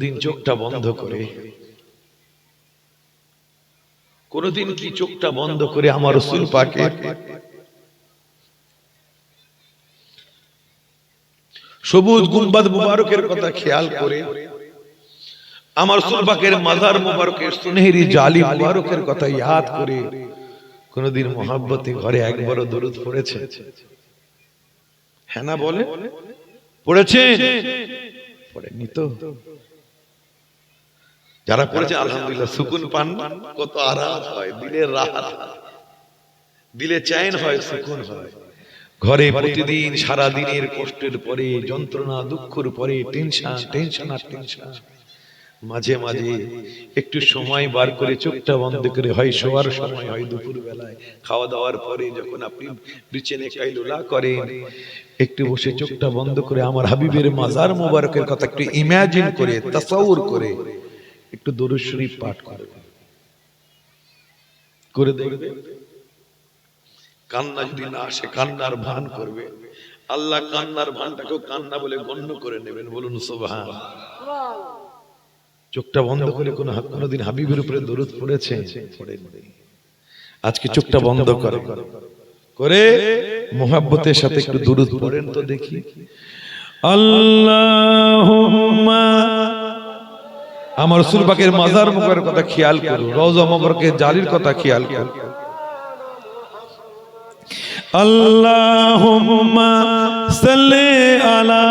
দিন চোখটা বন্ধ করে। কোনদিন কি চোখটা বন্ধ করে আমার রসুল পাকে? সবুজ গুম্বাদ মুবারকের কথা খেয়াল করে। আমার সুলবাকের মাজার মুবারকের সুনেহেরি জালি মুবারকের কথা ইয়াদ করে। কোনদিন মহাব্বতে ঘরে একবারও দরুদ পড়েছে। হ্যাঁ না বলে? পড়েছে। পড়েনি তো? যারা পড়েছে আলহামদুলিল্লাহ, সুকুন পান, কত আরাম হয়, দিলের রাহাত দিলে চাইন হয়, সুকুন হয়। ঘরে প্রতিদিন সারা দিনের কষ্টের পরে, যন্ত্রণা, দুঃখের পরে, টেনশন টেনশন আর টেনশন। মাঝে মাঝে একটু সময় বার করে চোখটা বন্ধ করে হয়, শোয়ার সময় হয় দুপুর বেলায় খাওয়া দাওয়ার পরে যখন আপনি বিচেনে কাইলুলা করেন, একটু বসে চোখটা বন্ধ করে আমার হাবিবের মাজার মোবারকের কথা একটু ইমাজিন করে, তাসাউর করে। একটু দরুদ শরীফ পাঠ করে করে দেখবে কান্না যদি না আসে কান্নার ভান করবে। আল্লাহ কান্নার ভানটাকেও কান্না বলে গণ্য করে নেবেন বলুন সোভান চোখটা বন্ধ করে কোন কোনদিন হাবিবের উপরে দরুদ পড়েছে? আজকে চোখটা বন্ধ করে। করে। মোহাব্বতের সাথে একটু দরুদ পড়েন তো দেখি। আল্লাহুম্মা আমার রসুল মাজার মুখের কথা খেয়াল করুন রওজা মুবারকের জালির কথা খেয়াল করুন আল্লাহ সাল্লি আলা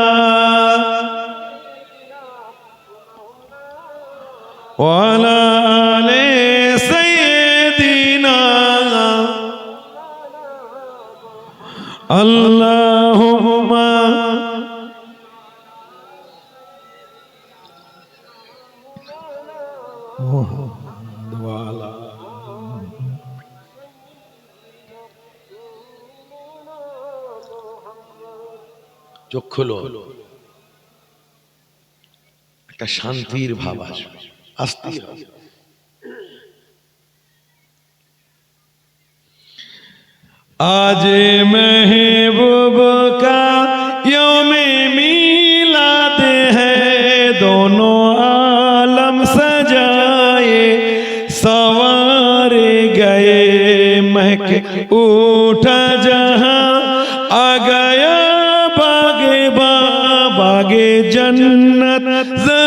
ওয়ালা আল্লাহ চোখ খুলো। একটা শান্তির ভাব আসবে। আস্তে। আজ आज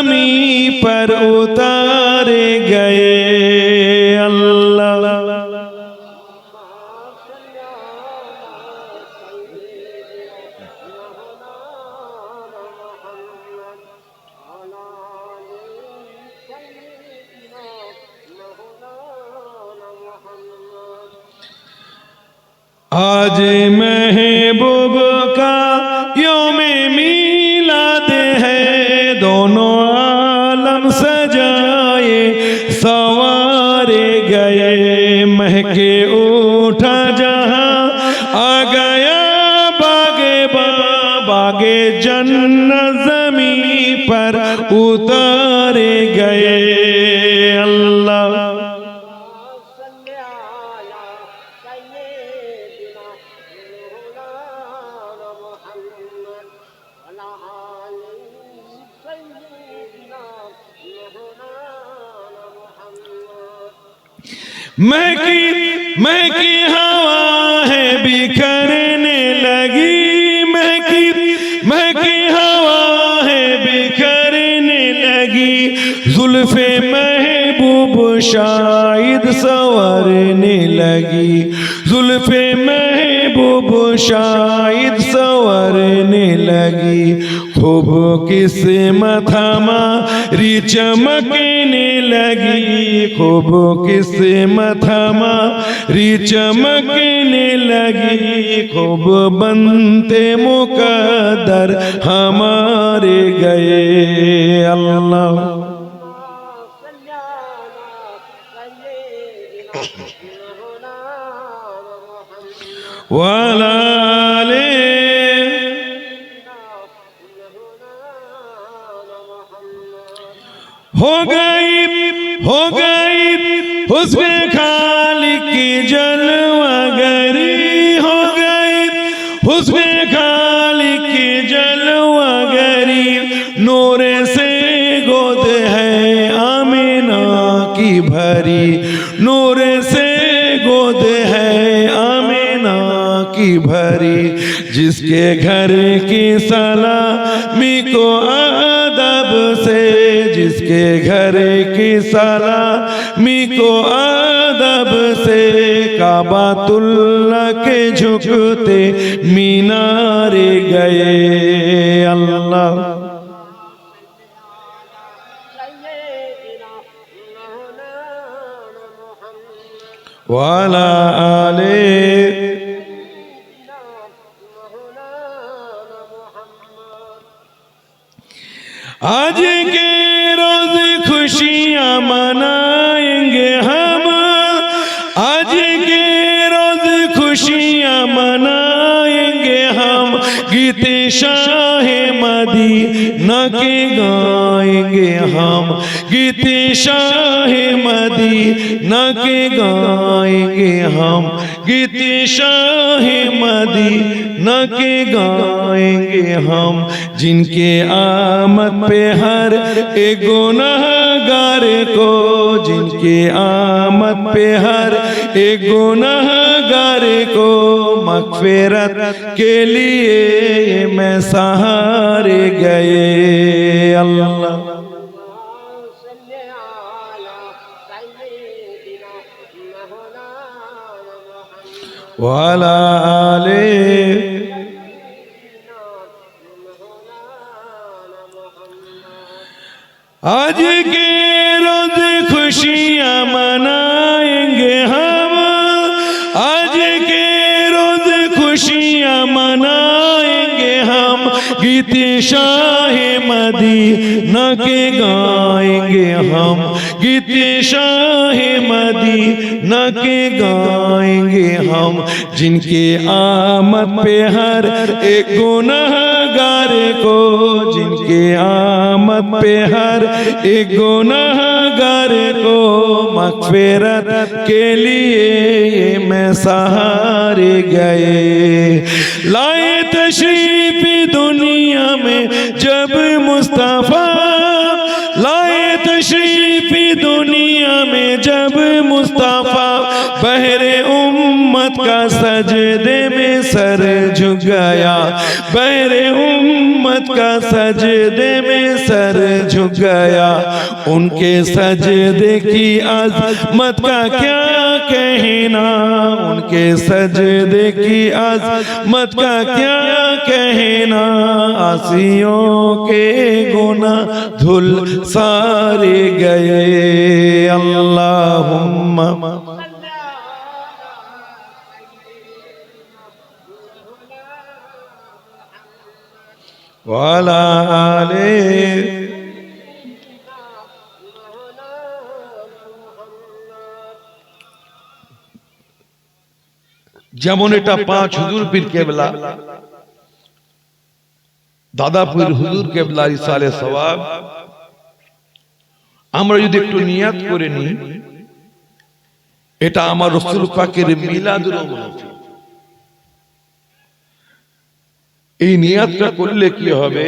जन्नत जमी पर उतारे गए अल्लाह आज महबूब باغے جن زمین پر اتارے گئے۔ اللہ۔ مہکی مہکی زلف محبوب شاید سورنے لگی۔ زلف محبوب شاید سورنے لگی۔ خوب قسمت ہماری چمکنے لگی۔ خوب قسمت ہماری چمکنے لگی۔ خوب بنتے مقدر ہمارے گئے۔ اللہ وعلى آله ہو گئی ہو گئی حسب خالق کی جن گھر کی سلامی کو آدب سے، جس کے گھر کی سلامی کو آدب سے کعبات اللہ کے جھکتے مینار گئے۔ اللہ۔ وَعَلَىٰ آلِهِ گیتی شاہ مدینہ کے گائیں گے ہم۔ گیتی شاہ مدینہ کے گائیں گے ہم۔ جن کے آمد پہ ہر ایک گناہ گار کو۔ جن کے آمد پہ ہر ایک گناہ گار کو۔ مغفرت کے لیے میں سہارے گئے۔ اللہ وعلى آله আজকে রোজ খুশিয়া মানায়েঙ্গে হাম। আজকে রোজ খুশিয়া মানা ہم گیت شاہ مدینہ کے گائیں گے ہم۔ گیت شاہ مدینہ کے گائیں گے ہم۔ جن کے آمد پہ ہر ایک گناہ گار کو۔ جن کے آمد پہ ہر ایک گناہ گار کو۔ مغفرت کے لیے میں سہارے گئے۔ لائے تشریف में जब मुस्तफ़ा लाए तशरीफ दुनिया में जब मुस्तफ़ा बहरे کا سجدے میں سر جھگیا بہر امت کا سجدے میں سر جھکایا۔ ان کے سجدے کی عظمت کا کیا کہنا؟ ان کے سجدے کی عظمت کا کیا کہنا؟ آسیوں کے گناہ دھل سارے گئے۔ اللہم آله যেমন এটা পাঁচ হুজুর পীর কেবলা দাদাপুর হুজুর কেবলা ইসালে সবাব আমরা যদি একটু নিয়াত করে নিই, এটা আমার রসুল পাকের মিলাদুর মহফিল এই নিয়াতটা করলে কি হবে?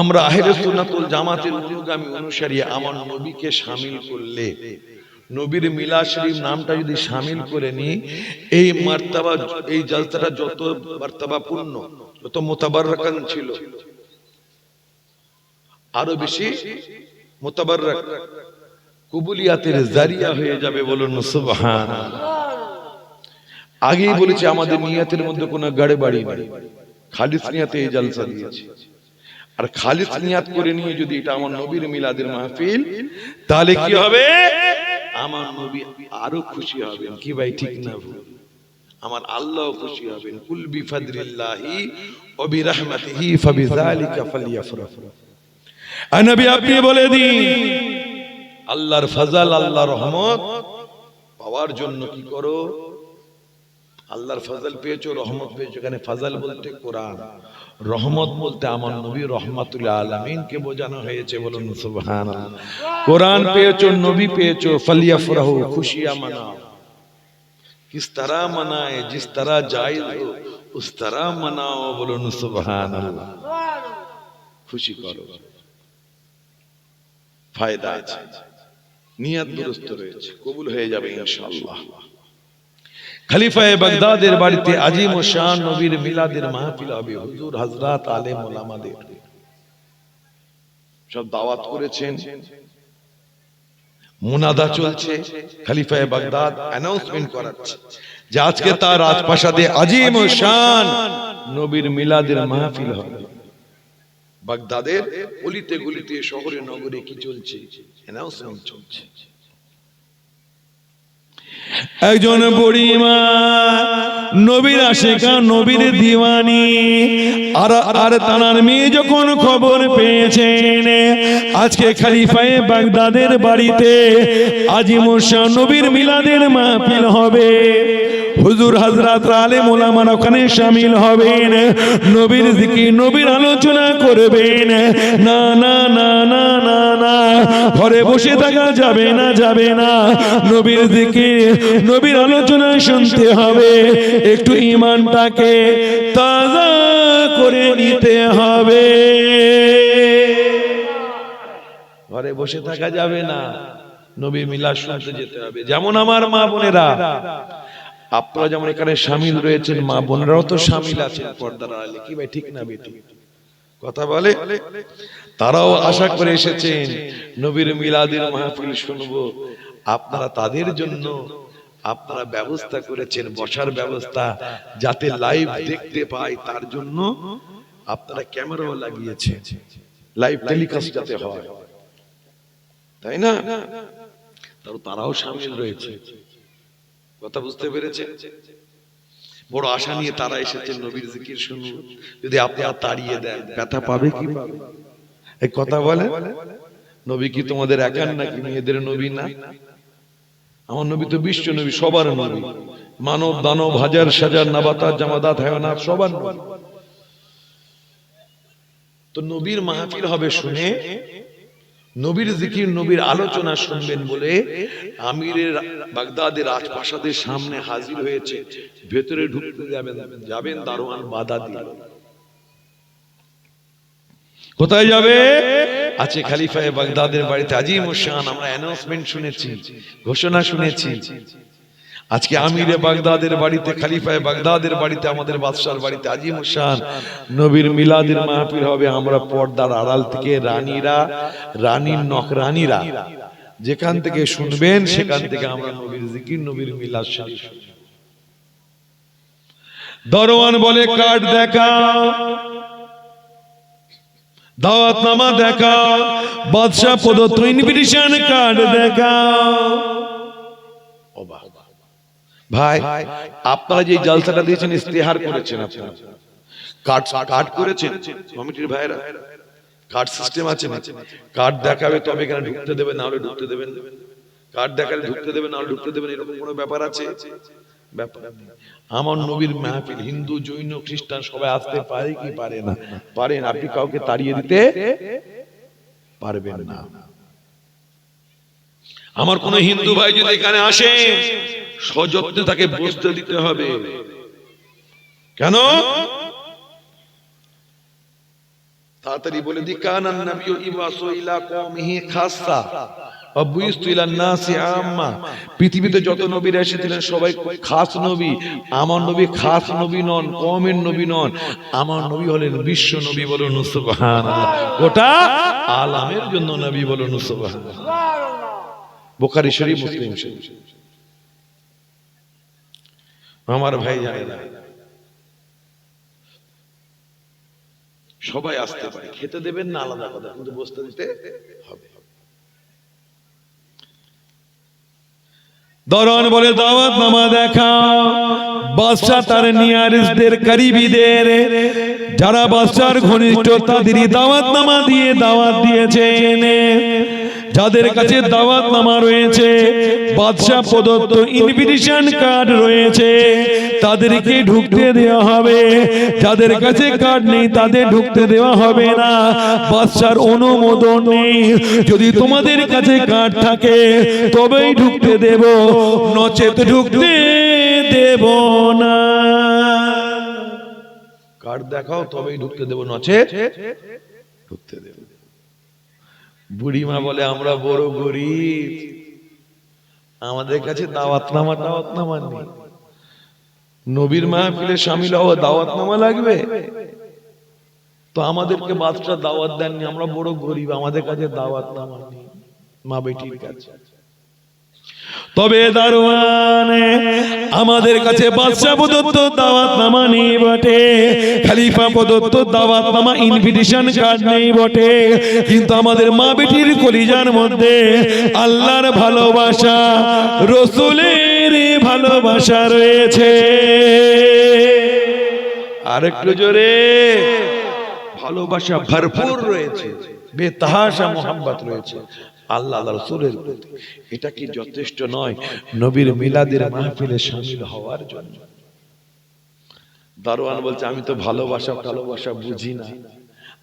আমরা আহেরে সুন্নাতুল জামাতের অনুগামী অনুসারী আমার নবীকে শামিল করলে, নবীর মিলা শরীফ নামটা যদি শামিল করে নি, এই মার্তাবা, এই জলসাটা যত মার্তাবা পূর্ণ, যত মোতাবাররাকান ছিল, আরও বেশি মোতাবাররাক, কবুলিয়াতের জারিয়া হয়ে যাবে বলুন সুবহান আগেই বলেছি আমাদের নিয়াতের মধ্যে কোনো গাড়ে বাড়ি নেই। খালিস নিয়াতে এই জলসা দিয়েছি। আর খালিস নিয়াত করে নিয়ে যদি এটা আমার নবীর মিলাদের মাহফিল তাহলে কি হবে? আমার নবী আরও খুশি হবেন। কি ভাই ঠিক না আমার আল্লাহ খুশি হবেন। কুল বিফাদরিল্লাহি ওয়া বিরহমাতিহি ফাবিযালিকা ফালইফরাহু আর নবী আপনি বলে দিন আল্লাহর ফজল আল্লাহর রহমত পাওয়ার জন্য কি করো? আল্লাহর ফাজাল পেয়েছ, রহমত পেয়েছ। এখানে ফাজাল বলতে কোরআন। রহমত বলতে আমার নবী রহমাতুল্লাহ আলমিনকে বোঝানো হয়েছে, বলুন সুবহান কোরআন পেয়েছ, নবী পেয়েছ ফালিয়া ফরাহ খুশিয়া মানাও। কিস তারা মানায়, জিস তারা জায়েজ উস তারা মানাও, বলুন সুবহান খুশি করো। ফায়দা আছে, নিয়াত দুরস্ত রয়েছে, কবুল হয়ে যাবে ইনশাআল্লাহ। খলিফায়ে বাগদাদের বাড়িতে আজিম ও শান নবীর মিলাদের মাহফিল হবে। হুজুর হযরত আলেম ওলামাদের সব দাওয়াত করেছেন। মুনাদা চলছে। খলিফায়ে বাগদাদ অ্যানাউন্সমেন্ট করাচ্ছে। যে আজকে তার রাজপ্রাসাদে আজিম ও শান নবীর মিলাদের মাহফিল হবে। বাগদাদের অলিতে গলিতে শহরে নগরে কি চলছে? অ্যানাউন্সমেন্ট চলছে। একজন পরিমা নবীর আশেখা নবীর দিওয়ানি। আর আর তানার মেয়ে যখন খবর পেয়েছেন আজকে খালিফায় বাগদাদের বাড়িতে আজিমুশা নবীর মিলাদের মাহফিল হবে। হুজুর হজরত আলে মোলামান ওখানে শামিল হবেন। নবীর জিকির, নবীর আলোচনা করবেন। না না না না না না, ঘরে বসে থাকা যাবে না যাবে না। নবীর জিকির, নবীর আলোচনা শুনতে হবে। একটু ইমানটাকে তাজা করে নিতে হবে। ঘরে বসে থাকা যাবে না। নবী মিলাদ শুনতে যেতে হবে। যেমন আমার মা বোনেরা আপনারা যেমন এখানে সামিল রয়েছেন, মা বোনেরাও তো সামিল আছেন পর্দার আড়ালে কি ভাই, ঠিক না বেটি? কথা বলে? তারাও আশা করে এসেছেন, নবীর মিলাদের মাহফিল শুনব। আপনারা তাদের জন্য আপনারা ব্যবস্থা করেছেন, বসার ব্যবস্থা, যাতে লাইভ দেখতে পায় তার জন্য আপনারা ক্যামেরাও লাগিয়েছেন। লাইভ টেলিকাস্ট যাতে হয়। তাই না? তারাও সামিল রয়েছে। কথা বুঝতে পেরেছে? বড় আশা নিয়ে তারা এসেছেন নবীর জিকির শুনুন যদি আপনারা তাড়িয়ে দেন, ব্যথা পাবে কি? পাবে এই কথা বলে, নবী কি তোমাদের একার নাকি মেয়েদের নবী না? আমার নবী তো বিশ্ব নবী, সবার নবী। মানব, দানব, হাজার সাজার, নাবাতার, জামাদাত, হায়ানাত, সবার নবী। তো নবীর মাহফিল হবে শুনে নবীর জিকির নবীর আলোচনা শুনবেন বলে আমিরের বাগদাদের রাজপ্রাসাদের সামনে হাজির হয়েছে। ভেতরে ঢুকতে যাবেন যাবেন দারোয়ান বাধা দিল কোথায় যাবে? আছে খালিফায় বাগদাদের বাড়িতে। আজিম শান আমরা অ্যানাউন্সমেন্ট শুনেছি ঘোষণা শুনেছি। আজকে আমিরে বাগদাদের বাড়িতে খালিফায়ে বাগদাদের বাড়িতে আমাদের বাদশার বাড়িতে আজিম শান নবীর মিলাদের মাহফিল হবে আমরা পর্দার আড়াল থেকে রানীরা রানীর নখ রানীরা যেখান থেকে শুনবেন সেখান থেকে আমরা নবীর জিকির নবীর মিলাদ শরীফ দরওয়ান বলে কার্ড দেখাও দাওয়াতনামা দেখাও বাদশাহ প্রদত্ত ইনভিটেশন কার্ড দেখাও অবাক। ভাই, আপনারা যে জলসাটা দিয়েছেন ইস্তেহার করেছেন আপনারা। কার্ড কার্ড করেছেন, কমিটির ভাইরা কার্ড সিস্টেম আছে কার্ড দেখাবে তবে এখানে ঢুকতে দেবে, না হলে ঢুকতে দেবেন কার্ড দেখালে ঢুকতে দেবে, না হলে ঢুকতে দেবেন এরকম কোনো ব্যাপার আছে? আমার নবীর মাহফিল, হিন্দু, জৈন, খ্রিস্টান, সবাই আসতে পারে কি পারে না? পারেন, আপনি কাউকে তাড়িয়ে দিতে পারবেন না। আমার কোন হিন্দু ভাই যদি এখানে আসে, সযত্নে তাকে বসতে দিতে হবে। কেন? সবাই খাস নবী। আমার নবী খাস নবী নন, কওমের নবী নন। আমার নবী হলেন নবী বলুন আলামের জন্য নবী বলুন বোখারি শরীফ মুসলিম শরীফ। আমার ভাই জানে না। সবাই আসতে পারে। খেতে দেবেন না আলাদা কথা কিন্তু বসতে দিতে হবে। দরন বলে দাওয়াত নামা দেখাও বাদশাহ তার নিয়ারিসদের করিবিদের। যারা বাদশার ঘনিষ্ঠ তাদেরই দাওয়াত নামা দিয়ে দাওয়াত দিয়েছেন। যাদের কাছে দাওয়াত নামা রয়েছে বাদশাহ প্রদত্ত ইনভিটেশন কার্ড রয়েছে তাদেরকে ঢুকতে দেওয়া হবে। যাদের কাছে কার্ড নেই তাদের ঢুকতে দেওয়া হবে না। বাদশার অনুমোদন নেই। যদি তোমাদের কাছে কার্ড থাকে তবেই ঢুকতে দেব। নচেত ঢুকতে দেব না। কার্ড দেখাও তবেই ঢুকতে দেবো। নচে ঢুকতে দেব। বুড়িমা বলে, আমরা বড় গরিব। আমাদের কাছে দাওয়াতনামা দাওয়াতনামা নেই। নবীর মাহফিলে সামিল হওয়া দাওয়াতনামা লাগবে? তো আমাদেরকে বাচ্চা দাওয়াত দেননি, আমরা বড় গরিব, আমাদের কাছে দাওয়াতনামা নেই। মা বেটির কাছে। তবে দারোয়ান আমাদের কাছে বাদশা প্রদত্ত দাওয়াত নামা নেই বটে। খালিফা প্রদত্ত দাওয়াত নামা ইনভিটেশন কার্ড নেই বটে। কিন্তু আমাদের মা বেটির কলিজার মধ্যে আল্লাহর ভালোবাসা রসুলের ভালোবাসা রয়েছে। আর একটু জোরে। ভালোবাসা ভরপুর রয়েছে। বেতাহাসা মোহাম্মত রয়েছে। আল্লাহ রসুলের প্রতি। এটা কি যথেষ্ট নয়? নবীর মিলাদের মাহফিলে শামিল হওয়ার জন্য। দারোয়ান বলছে, আমি তো ভালোবাসা ভালোবাসা বুঝি না।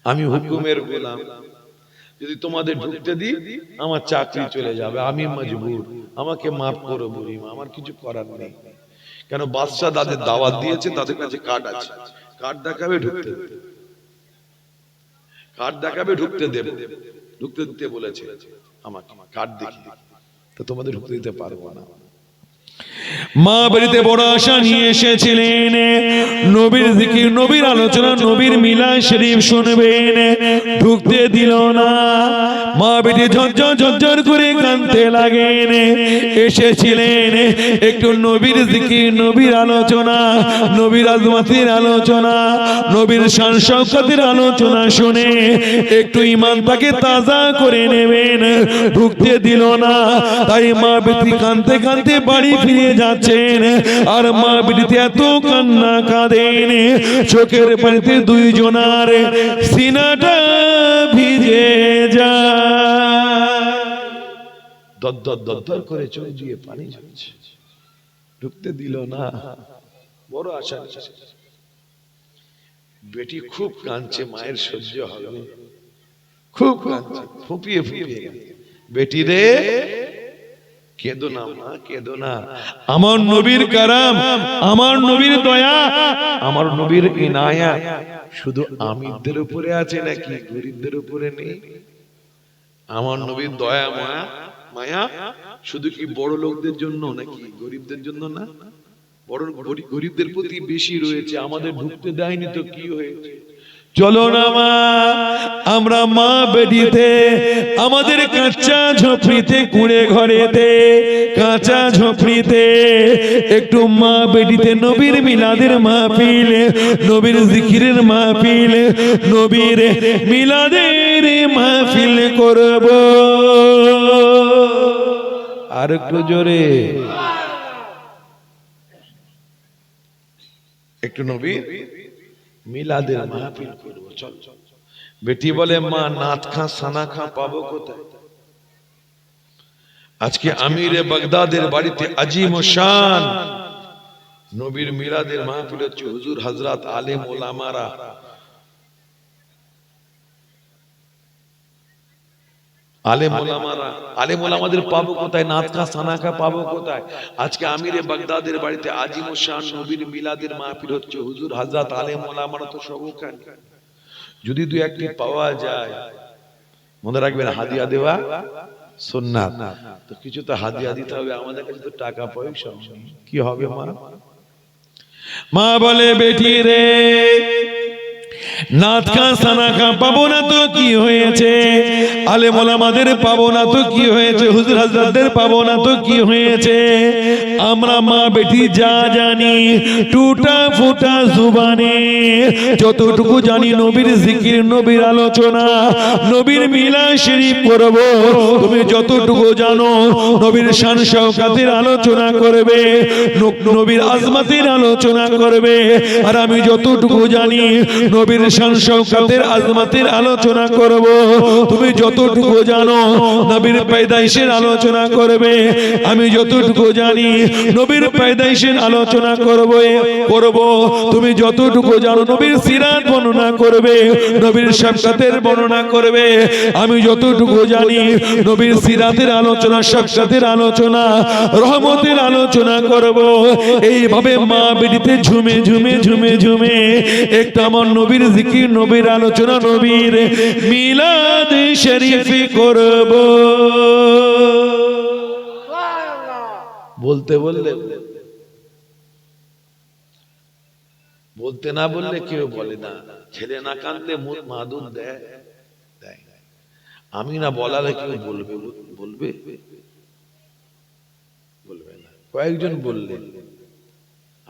আমি হুকুমের গোলাম। যদি তোমাদের ঢুকতে দিই, আমার চাকরি চলে যাবে। আমি মজবুর। আমাকে মাফ করো বুড়িমা আমার কিছু করার নেই। কেন বাদশাহ তাদের দাওয়াত দিয়েছে, তাদের কাছে কার্ড আছে। কার্ড দেখাবে ঢুকতে। কার্ড দেখাবে ঢুকতে দেবে। ঢুকতে দিতে বলেছে। আমাকে কার্ড দেখি তো তোমাদের ঢুকতে দিতে পারব না। মা বাড়িতে বড় আশা নিয়ে এসেছিলেন। নবীর জিকির নবীর আলোচনা, নবীর মিলা শরীফ শুনবেন। ঢুকতে দিল না। বেটি ঝরঝর ঝরঝর করে কানতে লাগেন। এসেছিলেন একটু নবীর জিকির নবীর আলোচনা নবীর আজমাতির আলোচনা নবীর শান শওকতের আলোচনা শুনে একটু ইমানটাকে তাজা করে নেবেন। ঢুকতে দিল না। তাই মা বেটি কানতে কানতে বাড়ি ফিরে যাচ্ছেন। আর মা বেটিতে এত কান্না কাঁদেন। চোখের পানিতে দুইজনার সিনাটা ভিজে যায়। দদ্দর করে পানি ঢুকতে দিল না। বড় আশা বেটি খুব কাঁদছে, মায়ের সহ্য হবে খুব কাঁদছে, ফুপিয়ে ফুপিয়ে বেটি রে, কেঁদো না মা, কেঁদো না। আমার নবীর কারাম, আমার নবীর দয়া, আমার নবীর ইনায়া। শুধু আমিরদের উপরে আছে নাকি গরিবদের উপরে নেই? আমার নবীর দয়া, মায়া মায়া, শুধু কি বড় লোকদের জন্য নাকি গরিবদের জন্য না? বড় গরিবদের প্রতি বেশি রয়েছে, আমাদের ঢুকতে দেয়নি তো কি হয়েছে? চলো না মা, আমরা মা বেডিতে আমাদের কাঁচা ঝোপড়িতে, কুড়ে ঘরেতে, কাঁচা ঝোপড়িতে, একটু মা বেডিতে নবীর মিলাদের মাহফিল, নবীর জিকিরের মাহফিল, নবীর মিলাদের মাহফিল করব। আর একটু জোরে। একটু নবী মিলাদের মাহফিল করব চল চল বেটি বলে মা নাত খা সানা খা পাবো কোথায় আজকে আমিরে বাগদাদের বাড়িতে আজিম ও শান নবীর মিলাদের মাহফিল হচ্ছে হুজুর হজরত আলেম ওলামারা আলেম ওলামারা আলেম ওলামাদের পাবো কোথায়? নাতকা সানাকা পাবো কোথায়? আজকে আমিরে বাগদাদের বাড়িতে আজিম শান নবীর মিলাদের মাহফিল হচ্ছে। হুজুর হজরত আলেম ওলামারা তো সব ওখানে যদি দু একটি পাওয়া যায় মনে রাখবেন হাদিয়া দেওয়া সুন্নাত। তো কিছু তো হাদিয়া দিতে হবে আমাদের কাছে তো টাকা পয়সা। কি হবে মা? মা বলে বেটি রে নাথ সানা পাবো না তো কি হয়েছে? আলে মোলামাদের পাবো না তো কি হয়েছে? হুজুর পাবো না তো কি হয়েছে? আমরা মা বেটি যা জানি, টুটা ফুটা জুবানে। যতটুকু জানি নবীর জিকির, নবীর আলোচনা, নবীর মিলা শরীফ করব তুমি যতটুকু জানো, নবীর শান শওকাতের আলোচনা করবে, নবীর আজমাতের আলোচনা করবে। আর আমি যতটুকু জানি, নবীর শান শওকাতের আজমাতের আলোচনা করব। তুমি যতটুকু জানো, নবীর পয়দাইশের আলোচনা করবে। আমি যতটুকু জানি, নবীর পয়দাইশের আলোচনা করব। করব। তুমি যতটুকু জানো, নবীর সিরাত বর্ণনা করবে, নবীর সাক্ষাতের বর্ণনা করবে। আমি যতটুকু জানি, নবীর সিরাতের আলোচনা, সাক্ষাতের আলোচনা, রহমতের আলোচনা করব। এইভাবে মা বেডিতে ঝুমে ঝুমে ঝুমে ঝুমে একটা আমার নবীর জিকির নবীর আলোচনা নবীর মিলাদ শরীফ করব। বলতে বললে? বলতে না বললে কেউ বলে না। ছেলে না কাঁদলে মুখ মাদুর দেয়। আমি না বলালে কেউ বলবে? বলবে? বলবে না। কয়েকজন বললেন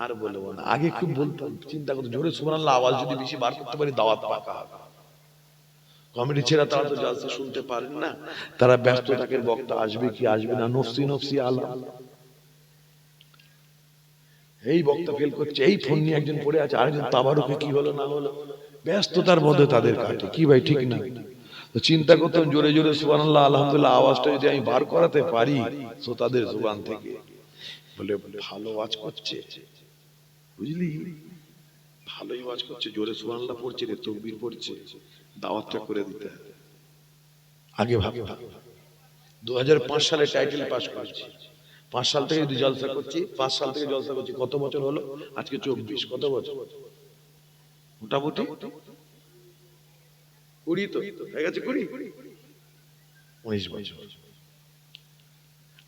আর বলব না। আগে খুব বলতাম চিন্তা করতো জোরে সুবহানাল্লাহ আওয়াজ যদি বেশি বার করতে পারি দাওয়াত পাকা হবে। ছেড়া তারা তো জালসা শুনতে পারেন না। তারা ব্যস্ত বক্তা আসবে কি আসবে না নফসি নফসি আল্লাহ এই বক্তা ফেল করছে এই ফোন নিয়ে একজন পড়ে আছে আরেকজন তাবারুকে কি হলো না হলো। ব্যস্ততার মধ্যে তাদের কাটে কি ভাই ঠিক না? তো চিন্তা করতাম জোরে জোরে সুবহানাল্লাহ আলহামদুলিল্লাহ আওয়াজটা যদি আমি বার করাতে পারি তো তাদের জুবান থেকে। বলে ভালো আওয়াজ করছে। বুঝলি? ভালোই আওয়াজ করছে, জোরে সুবহানাল্লাহ পড়ছে রে, তকবীর পড়ছে। দাওয়াতটা করে দিতে আগে ভাবে দু সালে টাইটেল পাস করেছি। পাঁচ সাল থেকে যদি জলসা করছি, পাঁচ সাল থেকে জলসা করছি, কত বছর হলো? আজকে চব্বিশ, কত বছর? মোটামুটি? কুড়ি তো, হয়ে গেছে কুড়ি? উনিশ বছর।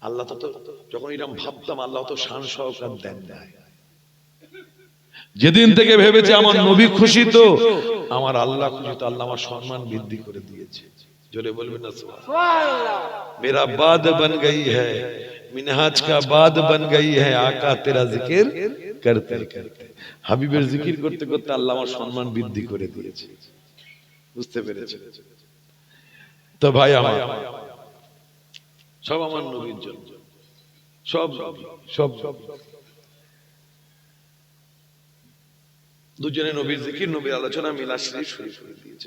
আল্লাহ তো যখন এরকম ভাবতাম, আল্লাহ তো শান সহকার দেন দেয় যেদিন থেকে ভেবেছে আমার নবী খুশি তো আমার আল্লাহ খুশি তো আল্লাহ আমার সম্মান বৃদ্ধি করে দিয়েছে। জোরে বলবেন না মেরা বাদ বন গই হ্যায় মিনহাজ কা বাদ বন গই হ্যায় আকা তেরা জিকির করতে করতে। হাবিবের জিকির করতে করতে আল্লাহ আমার সম্মান বৃদ্ধি করে দিয়েছে। বুঝতে পেরেছে তো ভাই আমার সব আমার নবীর জন্য। সব সব সব দুজনে নবীর জিকির নবীর আলোচনা মিলাশ্রী শুরু করে দিয়েছে